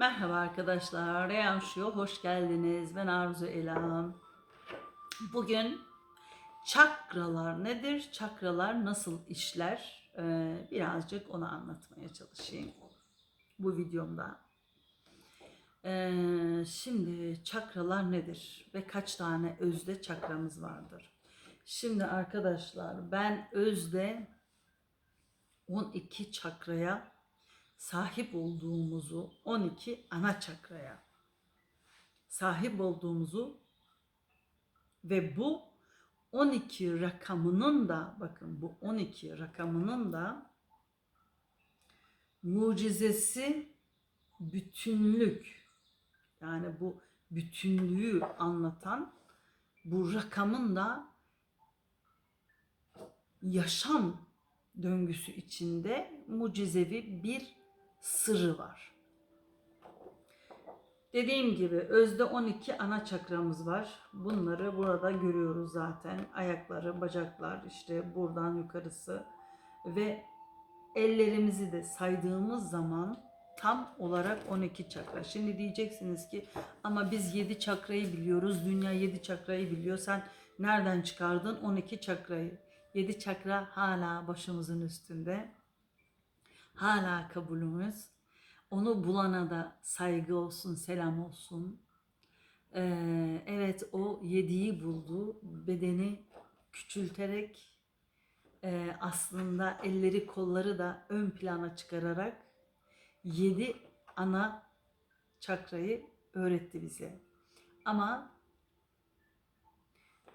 Merhaba arkadaşlar, Reyhan Show hoş geldiniz. Ben Arzu Elam. Bugün çakralar nedir? Çakralar nasıl işler? Ee, birazcık onu anlatmaya çalışayım bu videomda. Ee, şimdi çakralar nedir? Ve kaç tane özde çakramız vardır? Şimdi arkadaşlar ben özde 12 çakraya sahip olduğumuzu 12 ana çakraya sahip olduğumuzu ve bu 12 rakamının da bakın bu 12 rakamının da mucizesi bütünlük. Yani bu bütünlüğü anlatan bu rakamın da yaşam döngüsü içinde mucizevi bir sırrı var. Dediğim gibi özde 12 ana çakramız var. Bunları burada görüyoruz zaten. Ayakları, bacaklar işte buradan yukarısı ve ellerimizi de saydığımız zaman tam olarak 12 çakra. Şimdi diyeceksiniz ki ama biz 7 çakrayı biliyoruz. Dünya 7 çakrayı biliyor. Sen nereden çıkardın 12 çakrayı? 7 çakra hala başımızın üstünde. Hala kabulümüz. Onu bulana da saygı olsun, selam olsun. Ee, evet o yediği buldu. Bedeni küçülterek e, aslında elleri kolları da ön plana çıkararak yedi ana çakrayı öğretti bize. Ama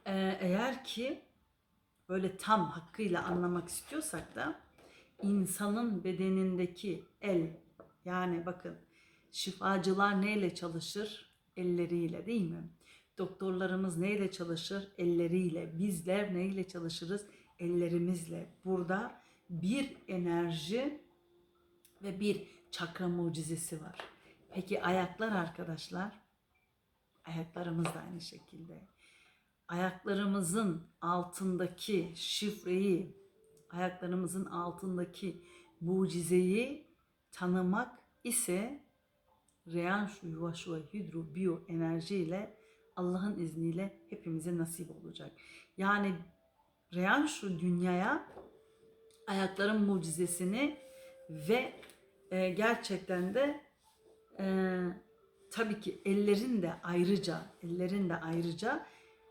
e, eğer ki böyle tam hakkıyla anlamak istiyorsak da insanın bedenindeki el yani bakın şifacılar neyle çalışır? Elleriyle değil mi? Doktorlarımız neyle çalışır? Elleriyle. Bizler neyle çalışırız? Ellerimizle. Burada bir enerji ve bir çakra mucizesi var. Peki ayaklar arkadaşlar? Ayaklarımız da aynı şekilde. Ayaklarımızın altındaki şifreyi, ayaklarımızın altındaki mucizeyi tanımak ise Reanshu Yuvaşua Hidro Biyo enerjiyle Allah'ın izniyle hepimize nasip olacak. Yani Reanshu dünyaya ayakların mucizesini ve e, gerçekten de e, tabii ki ellerin de ayrıca ellerin de ayrıca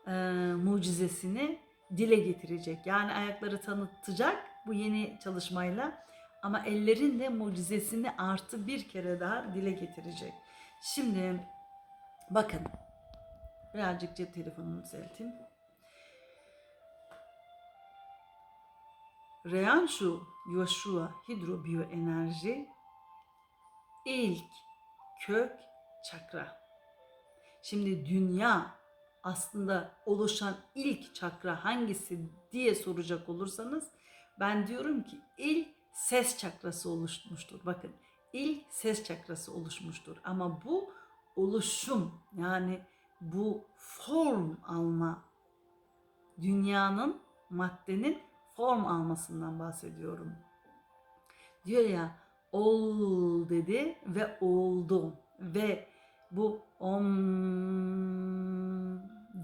e, mucizesini dile getirecek. Yani ayakları tanıtacak bu yeni çalışmayla ama ellerin de mucizesini artı bir kere daha dile getirecek. Şimdi bakın birazcık cep telefonumu düzelteyim. Reanshu Yoshua Hidro Enerji ilk kök çakra. Şimdi dünya aslında oluşan ilk çakra hangisi diye soracak olursanız ben diyorum ki ilk ses çakrası oluşmuştur. Bakın ilk ses çakrası oluşmuştur. Ama bu oluşum yani bu form alma dünyanın maddenin form almasından bahsediyorum. Diyor ya ol dedi ve oldu ve bu om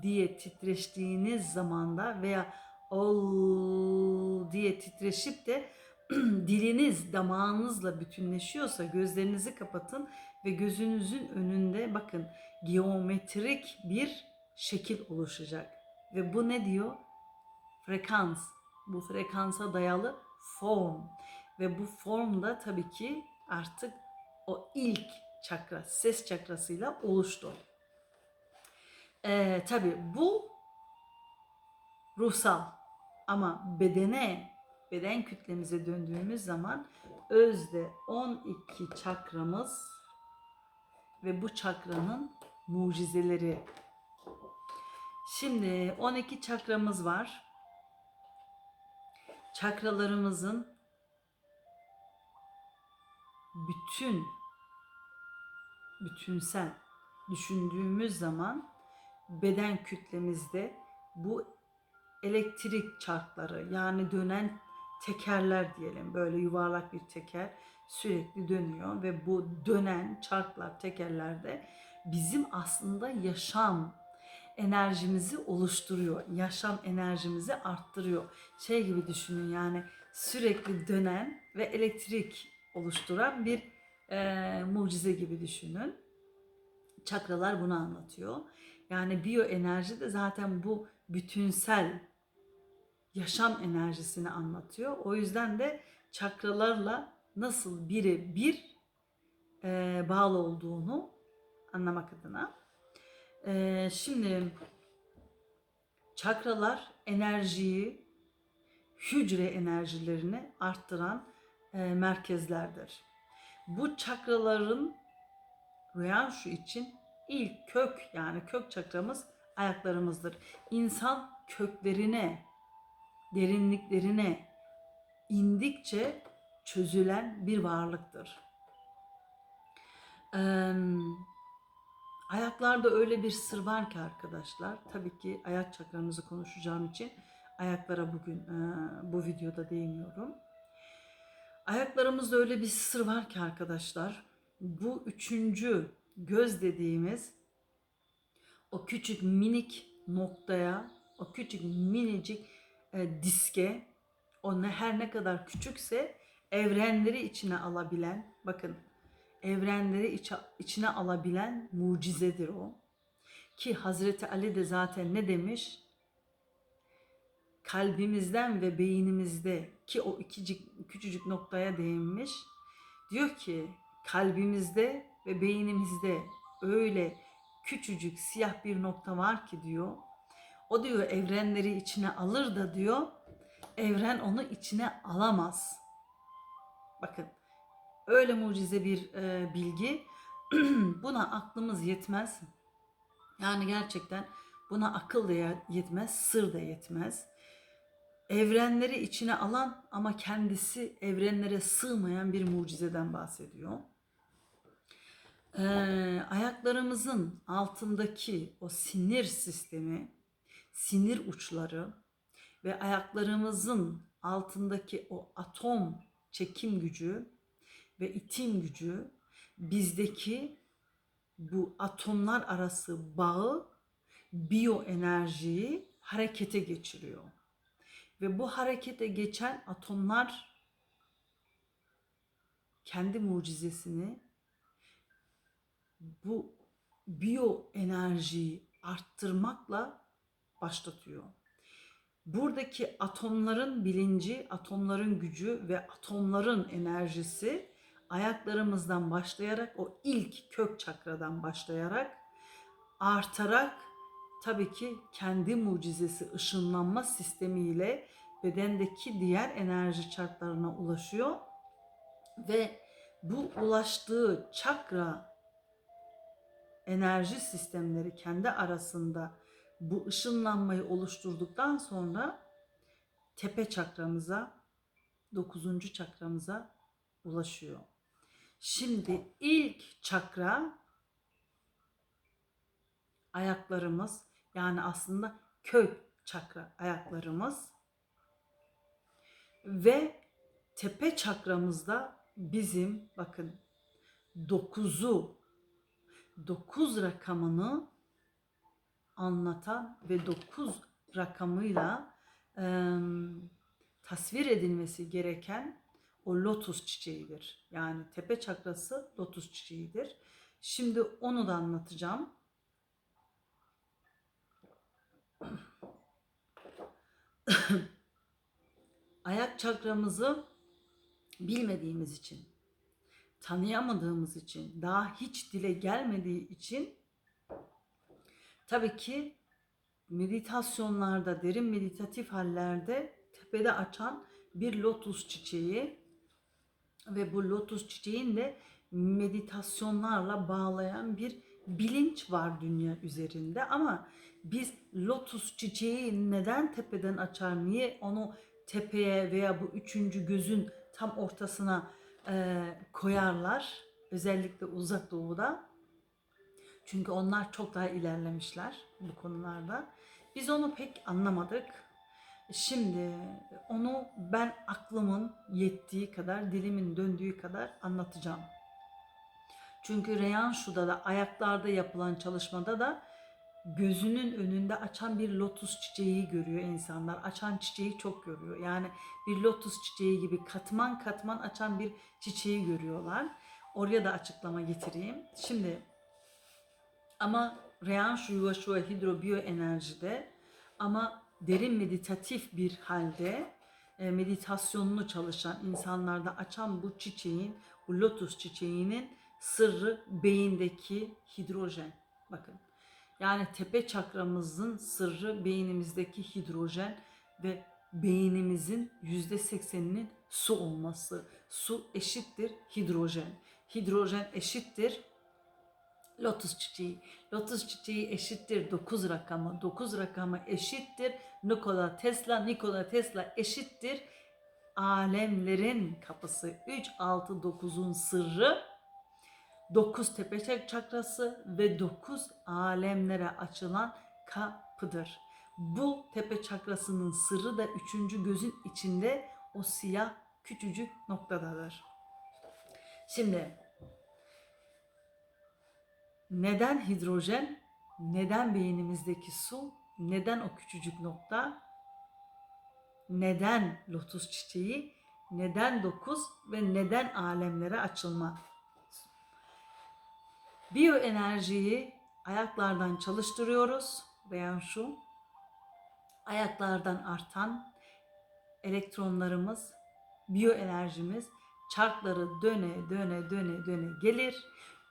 diye titreştiğiniz zamanda veya ol diye titreşip de diliniz damağınızla bütünleşiyorsa gözlerinizi kapatın ve gözünüzün önünde bakın geometrik bir şekil oluşacak. Ve bu ne diyor? Frekans. Bu frekansa dayalı form. Ve bu formda tabii ki artık o ilk çakra, ses çakrasıyla oluştu. Ee, tabii bu ruhsal ama bedene, beden kütlemize döndüğümüz zaman özde 12 çakramız ve bu çakranın mucizeleri. Şimdi 12 çakramız var. Çakralarımızın bütün bütünsel düşündüğümüz zaman beden kütlemizde bu elektrik çarkları yani dönen tekerler diyelim böyle yuvarlak bir teker sürekli dönüyor ve bu dönen çarklar, tekerlerde bizim aslında yaşam enerjimizi oluşturuyor. Yaşam enerjimizi arttırıyor. Şey gibi düşünün yani sürekli dönen ve elektrik oluşturan bir e, mucize gibi düşünün. Çakralar bunu anlatıyor. Yani biyoenerji de zaten bu bütünsel yaşam enerjisini anlatıyor. O yüzden de çakralarla nasıl biri bir e, bağlı olduğunu anlamak adına. E, şimdi çakralar enerjiyi, hücre enerjilerini arttıran e, merkezlerdir. Bu çakraların rüyan şu için ilk kök yani kök çakramız ayaklarımızdır. İnsan köklerine, derinliklerine indikçe çözülen bir varlıktır. Ee, ayaklarda öyle bir sır var ki arkadaşlar. Tabii ki ayak çakramızı konuşacağım için ayaklara bugün e, bu videoda değiniyorum. Ayaklarımızda öyle bir sır var ki arkadaşlar. Bu üçüncü göz dediğimiz o küçük minik noktaya, o küçük minicik e, diske, o ne her ne kadar küçükse evrenleri içine alabilen, bakın evrenleri içe, içine alabilen mucizedir o. Ki Hazreti Ali de zaten ne demiş? Kalbimizden ve beynimizde ki o ikicik, küçücük noktaya değinmiş. Diyor ki kalbimizde ve beynimizde öyle küçücük siyah bir nokta var ki diyor. O diyor evrenleri içine alır da diyor evren onu içine alamaz. Bakın öyle mucize bir e, bilgi buna aklımız yetmez. Yani gerçekten buna akıl da yetmez, sır da yetmez. Evrenleri içine alan ama kendisi evrenlere sığmayan bir mucizeden bahsediyor. Ee, ayaklarımızın altındaki o sinir sistemi, sinir uçları ve ayaklarımızın altındaki o atom çekim gücü ve itim gücü bizdeki bu atomlar arası bağı biyoenerjiyi harekete geçiriyor. Ve bu harekete geçen atomlar kendi mucizesini bu biyoenerjiyi arttırmakla başlatıyor. Buradaki atomların bilinci, atomların gücü ve atomların enerjisi ayaklarımızdan başlayarak o ilk kök çakradan başlayarak artarak tabii ki kendi mucizesi ışınlanma sistemiyle bedendeki diğer enerji çarklarına ulaşıyor ve bu ulaştığı çakra enerji sistemleri kendi arasında bu ışınlanmayı oluşturduktan sonra tepe çakramıza, dokuzuncu çakramıza ulaşıyor. Şimdi ilk çakra ayaklarımız yani aslında kök çakra ayaklarımız ve tepe çakramızda bizim bakın dokuzu dokuz rakamını anlatan ve dokuz rakamıyla e, tasvir edilmesi gereken o lotus çiçeğidir. Yani tepe çakrası lotus çiçeğidir. Şimdi onu da anlatacağım. Ayak çakramızı bilmediğimiz için, tanıyamadığımız için, daha hiç dile gelmediği için tabii ki meditasyonlarda, derin meditatif hallerde tepede açan bir lotus çiçeği ve bu lotus çiçeğin de meditasyonlarla bağlayan bir bilinç var dünya üzerinde. Ama biz lotus çiçeği neden tepeden açar, niye onu tepeye veya bu üçüncü gözün tam ortasına e, koyarlar özellikle uzak doğuda. Çünkü onlar çok daha ilerlemişler bu konularda. Biz onu pek anlamadık. Şimdi onu ben aklımın yettiği kadar, dilimin döndüğü kadar anlatacağım. Çünkü Reyhan Şu'da da ayaklarda yapılan çalışmada da gözünün önünde açan bir lotus çiçeği görüyor insanlar. Açan çiçeği çok görüyor. Yani bir lotus çiçeği gibi katman katman açan bir çiçeği görüyorlar. Oraya da açıklama getireyim. Şimdi ama Reyhan Şu Yuva Şuva Hidro Biyo Enerjide ama derin meditatif bir halde e, meditasyonunu çalışan insanlarda açan bu çiçeğin, bu lotus çiçeğinin sırrı beyindeki hidrojen. Bakın. Yani tepe çakramızın sırrı beynimizdeki hidrojen ve beynimizin yüzde sekseninin su olması. Su eşittir hidrojen. Hidrojen eşittir lotus çiçeği. Lotus çiçeği eşittir 9 rakamı. 9 rakamı eşittir Nikola Tesla. Nikola Tesla eşittir alemlerin kapısı. 3, 6, 9'un sırrı 9 tepe çakrası ve 9 alemlere açılan kapıdır. Bu tepe çakrasının sırrı da üçüncü gözün içinde o siyah küçücük noktadadır. Şimdi neden hidrojen? Neden beynimizdeki su? Neden o küçücük nokta? Neden lotus çiçeği? Neden dokuz ve neden alemlere açılma? Biyoenerjiyi ayaklardan çalıştırıyoruz. Beyan şu. Ayaklardan artan elektronlarımız, biyoenerjimiz çarkları döne döne döne döne gelir.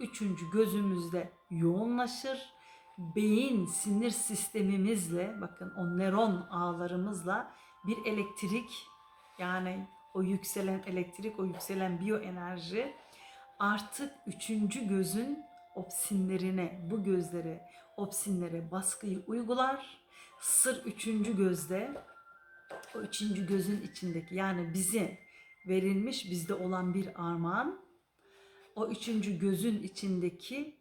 Üçüncü gözümüzde yoğunlaşır. Beyin sinir sistemimizle bakın o nöron ağlarımızla bir elektrik yani o yükselen elektrik, o yükselen biyoenerji artık üçüncü gözün opsinlerine, bu gözlere, opsinlere baskıyı uygular. Sır üçüncü gözde, o üçüncü gözün içindeki yani bize verilmiş bizde olan bir armağan, o üçüncü gözün içindeki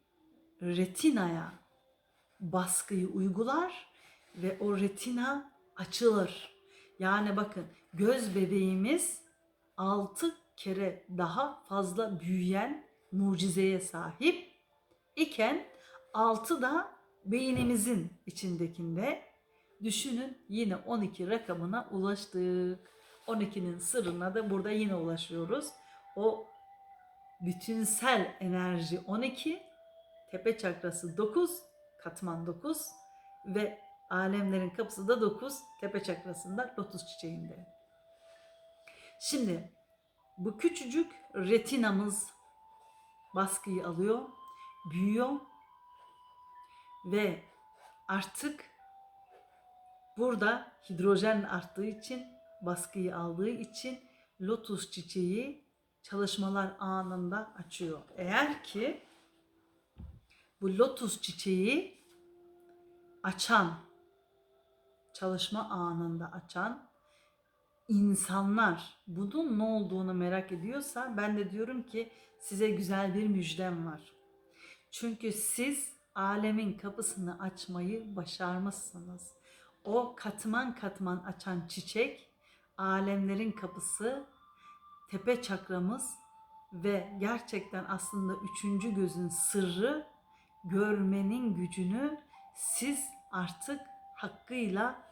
retinaya baskıyı uygular ve o retina açılır. Yani bakın göz bebeğimiz altı kere daha fazla büyüyen mucizeye sahip iken altı da beynimizin içindekinde düşünün yine 12 rakamına ulaştık. 12'nin sırrına da burada yine ulaşıyoruz. O bütünsel enerji 12, tepe çakrası 9, katman 9 ve alemlerin kapısı da 9, tepe çakrasında lotus çiçeğinde. Şimdi bu küçücük retinamız baskıyı alıyor, büyüyor ve artık burada hidrojen arttığı için, baskıyı aldığı için lotus çiçeği çalışmalar anında açıyor. Eğer ki bu lotus çiçeği açan, çalışma anında açan insanlar bunun ne olduğunu merak ediyorsa ben de diyorum ki size güzel bir müjdem var. Çünkü siz alemin kapısını açmayı başarmışsınız. O katman katman açan çiçek alemlerin kapısı tepe çakramız ve gerçekten aslında üçüncü gözün sırrı görmenin gücünü siz artık hakkıyla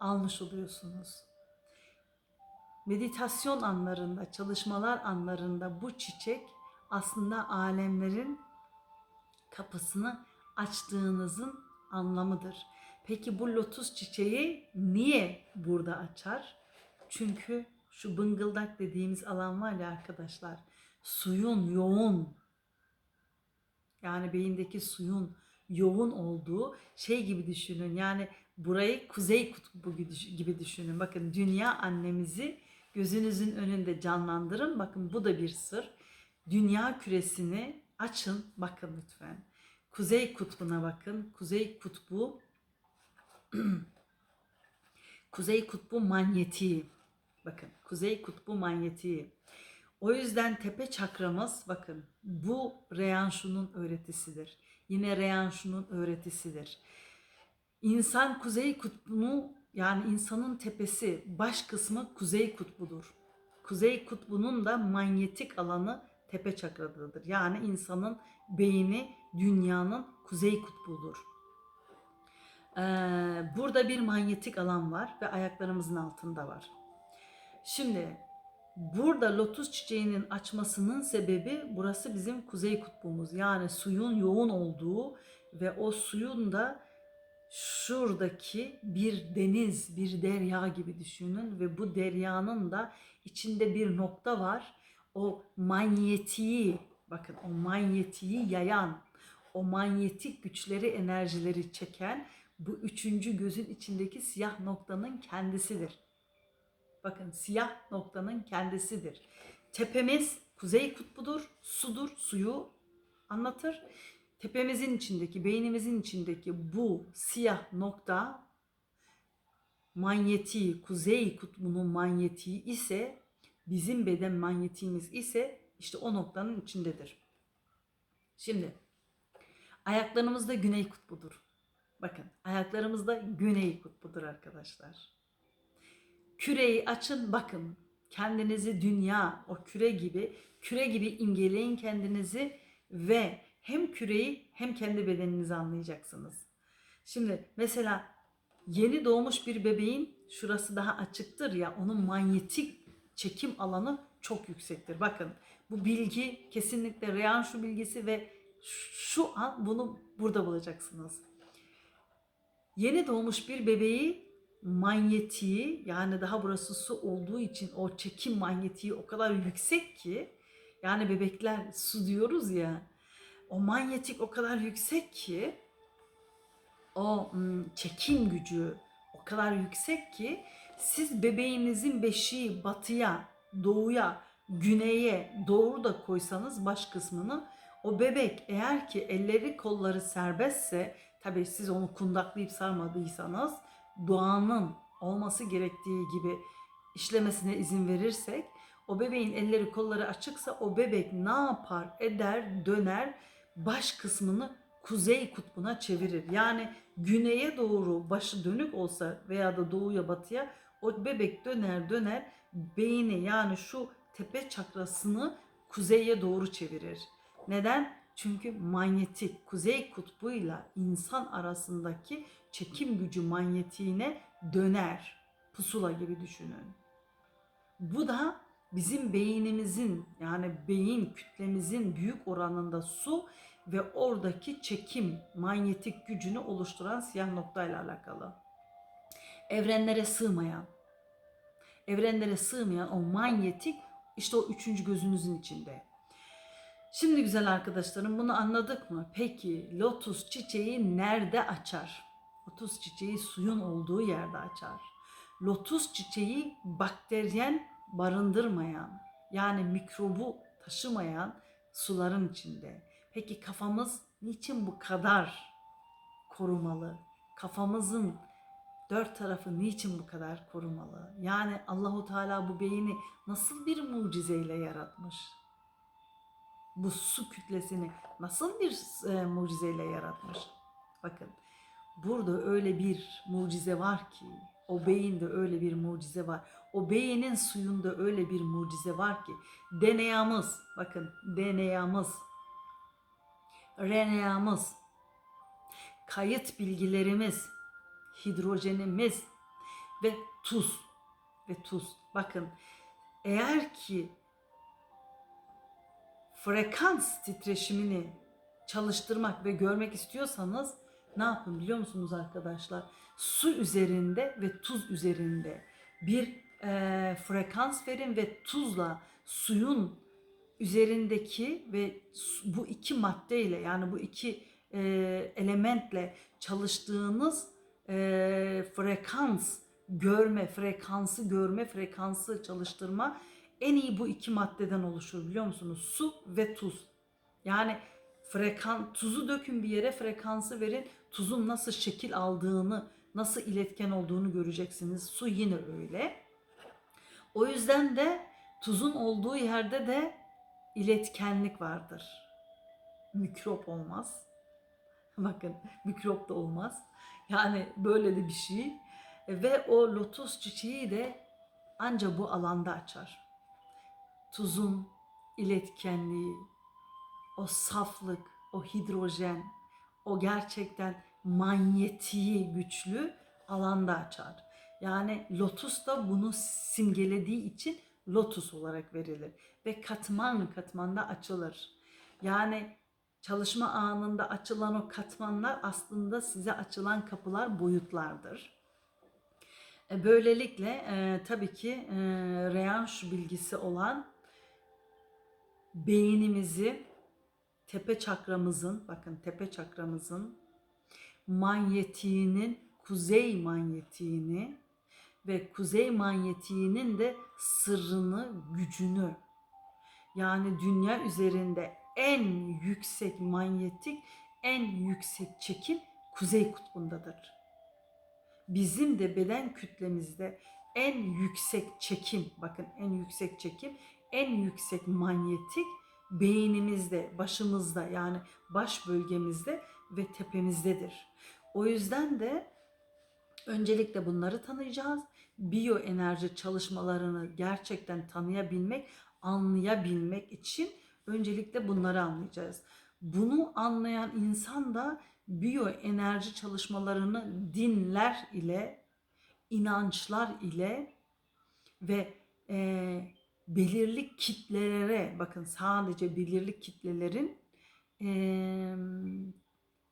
almış oluyorsunuz. Meditasyon anlarında, çalışmalar anlarında bu çiçek aslında alemlerin kapısını açtığınızın anlamıdır. Peki bu lotus çiçeği niye burada açar? Çünkü şu bıngıldak dediğimiz alan var ya arkadaşlar. Suyun yoğun yani beyindeki suyun yoğun olduğu şey gibi düşünün. Yani burayı kuzey kutbu gibi düşünün. Bakın dünya annemizi gözünüzün önünde canlandırın. Bakın bu da bir sır. Dünya küresini açın. Bakın lütfen. Kuzey kutbuna bakın. Kuzey kutbu Kuzey kutbu manyetiği. Bakın Kuzey Kutbu manyetiği. O yüzden tepe çakramız bakın bu Reyanşu'nun öğretisidir. Yine Reyanşu'nun öğretisidir. İnsan Kuzey Kutbu'nu yani insanın tepesi baş kısmı kuzey kutbudur. Kuzey kutbunun da manyetik alanı tepe çakradadır. Yani insanın beyni dünyanın kuzey kutbudur. Ee, burada bir manyetik alan var ve ayaklarımızın altında var. Şimdi burada lotus çiçeğinin açmasının sebebi burası bizim kuzey kutbumuz. Yani suyun yoğun olduğu ve o suyun da şuradaki bir deniz, bir derya gibi düşünün ve bu deryanın da içinde bir nokta var. O manyetiği, bakın o manyetiği yayan, o manyetik güçleri, enerjileri çeken bu üçüncü gözün içindeki siyah noktanın kendisidir. Bakın siyah noktanın kendisidir. Tepemiz kuzey kutbudur, sudur, suyu anlatır. Tepemizin içindeki, beynimizin içindeki bu siyah nokta manyetiği, kuzey kutbunun manyetiği ise bizim beden manyetiğimiz ise işte o noktanın içindedir. Şimdi ayaklarımızda güney kutbudur. Bakın ayaklarımızda güney kutbudur arkadaşlar. Küreyi açın bakın. Kendinizi dünya o küre gibi küre gibi imgeleyin kendinizi ve hem küreyi hem kendi bedeninizi anlayacaksınız. Şimdi mesela yeni doğmuş bir bebeğin şurası daha açıktır ya onun manyetik çekim alanı çok yüksektir. Bakın bu bilgi kesinlikle reyan şu bilgisi ve şu an bunu burada bulacaksınız. Yeni doğmuş bir bebeği manyetiği yani daha burası su olduğu için o çekim manyetiği o kadar yüksek ki yani bebekler su diyoruz ya o manyetik o kadar yüksek ki o ım, çekim gücü o kadar yüksek ki siz bebeğinizin beşiği batıya, doğuya, güneye doğru da koysanız baş kısmını o bebek eğer ki elleri kolları serbestse tabii siz onu kundaklayıp sarmadıysanız doğanın olması gerektiği gibi işlemesine izin verirsek o bebeğin elleri kolları açıksa o bebek ne yapar eder döner baş kısmını kuzey kutbuna çevirir. Yani güneye doğru başı dönük olsa veya da doğuya batıya o bebek döner döner beyni yani şu tepe çakrasını kuzeye doğru çevirir. Neden? Çünkü manyetik kuzey kutbuyla insan arasındaki çekim gücü manyetiğine döner. Pusula gibi düşünün. Bu da bizim beynimizin yani beyin kütlemizin büyük oranında su ve oradaki çekim manyetik gücünü oluşturan siyah noktayla alakalı. Evrenlere sığmayan, evrenlere sığmayan o manyetik işte o üçüncü gözünüzün içinde. Şimdi güzel arkadaşlarım bunu anladık mı? Peki lotus çiçeği nerede açar? Lotus çiçeği suyun olduğu yerde açar. Lotus çiçeği bakteryen barındırmayan yani mikrobu taşımayan suların içinde. Peki kafamız niçin bu kadar korumalı? Kafamızın dört tarafı niçin bu kadar korumalı? Yani Allahu Teala bu beyni nasıl bir mucizeyle yaratmış? Bu su kütlesini nasıl bir e, mucizeyle yaratmış? Bakın burada öyle bir mucize var ki o beyinde öyle bir mucize var. O beynin suyunda öyle bir mucize var ki DNA'mız bakın DNA'mız RNA'mız kayıt bilgilerimiz hidrojenimiz ve tuz ve tuz. Bakın eğer ki frekans titreşimini çalıştırmak ve görmek istiyorsanız ne yapın biliyor musunuz arkadaşlar? Su üzerinde ve tuz üzerinde bir e, frekans verin ve tuzla suyun üzerindeki ve bu iki maddeyle yani bu iki e, elementle çalıştığınız e, frekans görme, frekansı görme, frekansı çalıştırma en iyi bu iki maddeden oluşur biliyor musunuz? Su ve tuz. Yani frekan tuzu dökün bir yere frekansı verin. Tuzun nasıl şekil aldığını, nasıl iletken olduğunu göreceksiniz. Su yine öyle. O yüzden de tuzun olduğu yerde de iletkenlik vardır. Mikrop olmaz. Bakın mikrop da olmaz. Yani böyle de bir şey. Ve o lotus çiçeği de anca bu alanda açar. Tuzun iletkenliği, o saflık, o hidrojen, o gerçekten manyetiği güçlü alanda açar. Yani lotus da bunu simgelediği için lotus olarak verilir ve katman katmanda açılır. Yani çalışma anında açılan o katmanlar aslında size açılan kapılar, boyutlardır. E, Böylelikle e, tabii ki e, reyanş bilgisi olan beynimizi tepe çakramızın, bakın tepe çakramızın manyetiğinin, kuzey manyetiğini ve kuzey manyetiğinin de sırrını, gücünü yani dünya üzerinde en yüksek manyetik, en yüksek çekim kuzey kutbundadır. Bizim de beden kütlemizde en yüksek çekim, bakın en yüksek çekim, en yüksek manyetik beynimizde, başımızda yani baş bölgemizde ve tepemizdedir. O yüzden de öncelikle bunları tanıyacağız. Biyoenerji çalışmalarını gerçekten tanıyabilmek, anlayabilmek için öncelikle bunları anlayacağız. Bunu anlayan insan da biyoenerji çalışmalarını dinler ile, inançlar ile ve e, belirli kitlelere, bakın sadece belirli kitlelerin e,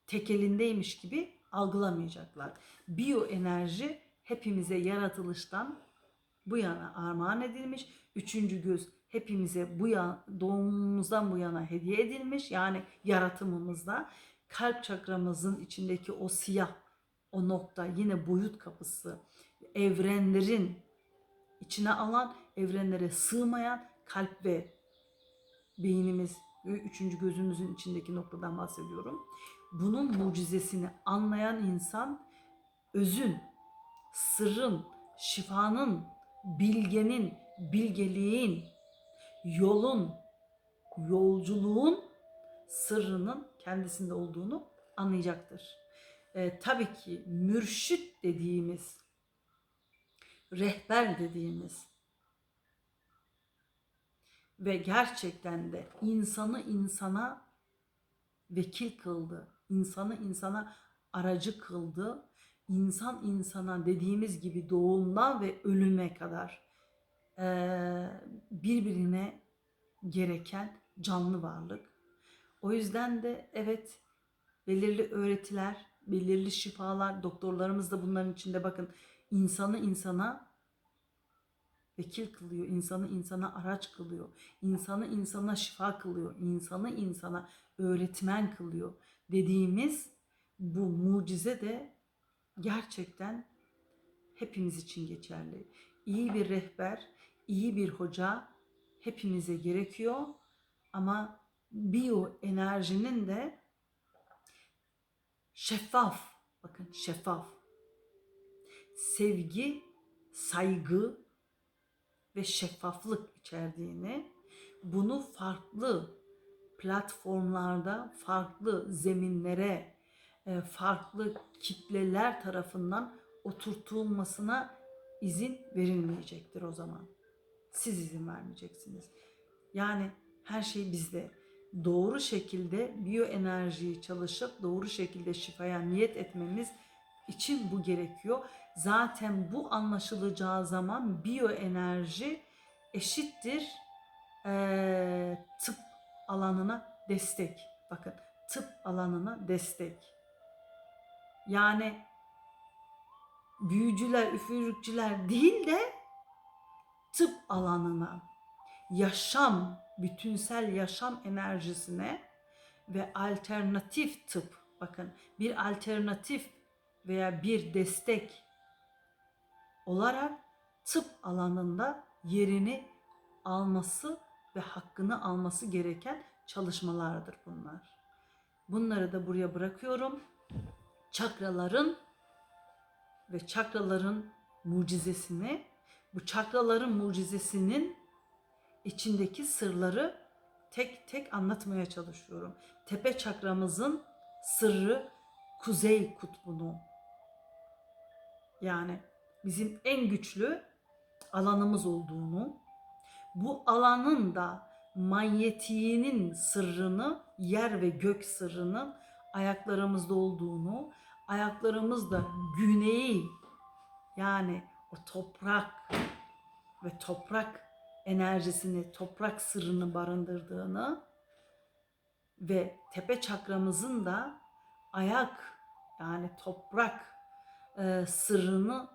tekelindeymiş gibi algılamayacaklar. Biyoenerji hepimize yaratılıştan bu yana armağan edilmiş. Üçüncü göz hepimize bu yana, doğumumuzdan bu yana hediye edilmiş. Yani yaratımımızda kalp çakramızın içindeki o siyah o nokta yine boyut kapısı evrenlerin içine alan evrenlere sığmayan kalp ve beynimiz üçüncü gözümüzün içindeki noktadan bahsediyorum. Bunun mucizesini anlayan insan özün, sırrın, şifanın, bilgenin, bilgeliğin, yolun, yolculuğun sırrının kendisinde olduğunu anlayacaktır. Ee, tabii ki mürşit dediğimiz, rehber dediğimiz ve gerçekten de insanı insana vekil kıldı. insanı insana aracı kıldı. İnsan insana dediğimiz gibi doğumdan ve ölüme kadar birbirine gereken canlı varlık. O yüzden de evet belirli öğretiler, belirli şifalar, doktorlarımız da bunların içinde bakın insanı insana vekil kılıyor, insanı insana araç kılıyor, insanı insana şifa kılıyor, insanı insana öğretmen kılıyor dediğimiz bu mucize de gerçekten hepimiz için geçerli. İyi bir rehber, iyi bir hoca hepimize gerekiyor ama biyo enerjinin de şeffaf, bakın şeffaf, sevgi, saygı ve şeffaflık içerdiğini, bunu farklı platformlarda, farklı zeminlere, e, farklı kitleler tarafından oturtulmasına izin verilmeyecektir o zaman. Siz izin vermeyeceksiniz. Yani her şey bizde. Doğru şekilde biyoenerjiyi çalışıp doğru şekilde şifaya niyet etmemiz için bu gerekiyor. Zaten bu anlaşılacağı zaman biyoenerji eşittir eee, tıp alanına destek. Bakın tıp alanına destek. Yani büyücüler, üfürükçüler değil de tıp alanına, yaşam, bütünsel yaşam enerjisine ve alternatif tıp, bakın bir alternatif veya bir destek olarak tıp alanında yerini alması ve hakkını alması gereken çalışmalardır bunlar. Bunları da buraya bırakıyorum. Çakraların ve çakraların mucizesini, bu çakraların mucizesinin içindeki sırları tek tek anlatmaya çalışıyorum. Tepe çakramızın sırrı kuzey kutbunu. Yani bizim en güçlü alanımız olduğunu, bu alanın da manyetiğinin sırrını, yer ve gök sırrının ayaklarımızda olduğunu, ayaklarımızda güneyi yani o toprak ve toprak enerjisini, toprak sırrını barındırdığını ve tepe çakramızın da ayak yani toprak e, sırrını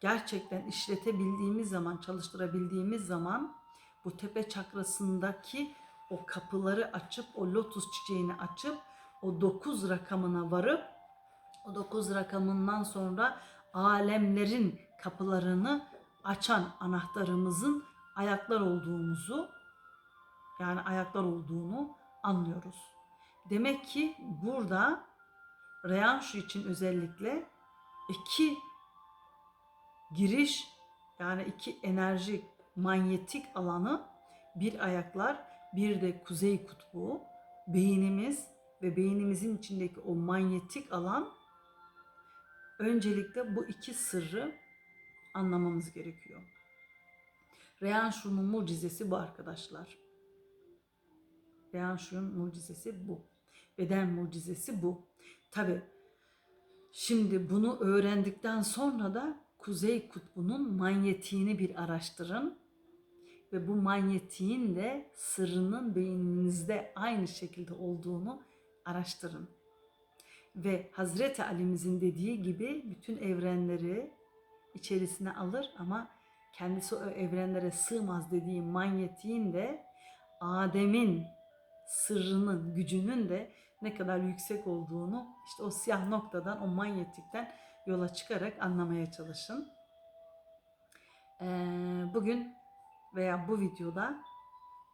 gerçekten işletebildiğimiz zaman, çalıştırabildiğimiz zaman bu tepe çakrasındaki o kapıları açıp, o lotus çiçeğini açıp, o dokuz rakamına varıp, o dokuz rakamından sonra alemlerin kapılarını açan anahtarımızın ayaklar olduğumuzu, yani ayaklar olduğunu anlıyoruz. Demek ki burada Reyanshu için özellikle iki giriş yani iki enerji manyetik alanı bir ayaklar bir de kuzey kutbu beynimiz ve beynimizin içindeki o manyetik alan öncelikle bu iki sırrı anlamamız gerekiyor. Reyanshu'nun mucizesi bu arkadaşlar. Reyanshu'nun mucizesi bu. Beden mucizesi bu. Tabi şimdi bunu öğrendikten sonra da Kuzey Kutbu'nun manyetiğini bir araştırın. Ve bu manyetiğin de sırrının beyninizde aynı şekilde olduğunu araştırın. Ve Hazreti Ali'mizin dediği gibi bütün evrenleri içerisine alır ama kendisi o evrenlere sığmaz dediği manyetiğin de Adem'in sırrının, gücünün de ne kadar yüksek olduğunu işte o siyah noktadan, o manyetikten yola çıkarak anlamaya çalışın. Ee, bugün veya bu videoda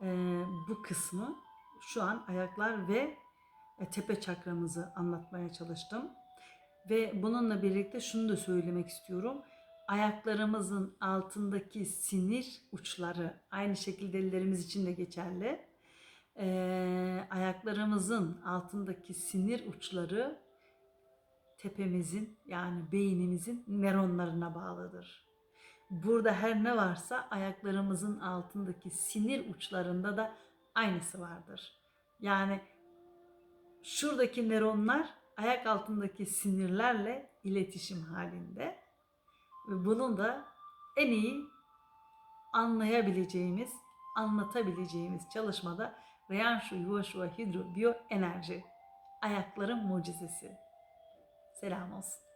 e, bu kısmı şu an ayaklar ve tepe çakramızı anlatmaya çalıştım. Ve bununla birlikte şunu da söylemek istiyorum. Ayaklarımızın altındaki sinir uçları aynı şekilde ellerimiz için de geçerli. Ee, ayaklarımızın altındaki sinir uçları tepemizin yani beynimizin nöronlarına bağlıdır. Burada her ne varsa ayaklarımızın altındaki sinir uçlarında da aynısı vardır. Yani şuradaki nöronlar ayak altındaki sinirlerle iletişim halinde ve bunun da en iyi anlayabileceğimiz, anlatabileceğimiz çalışmada Reyanshu Yuvaşua Hidro Biyo Enerji. Ayakların mucizesi. Selam olsun.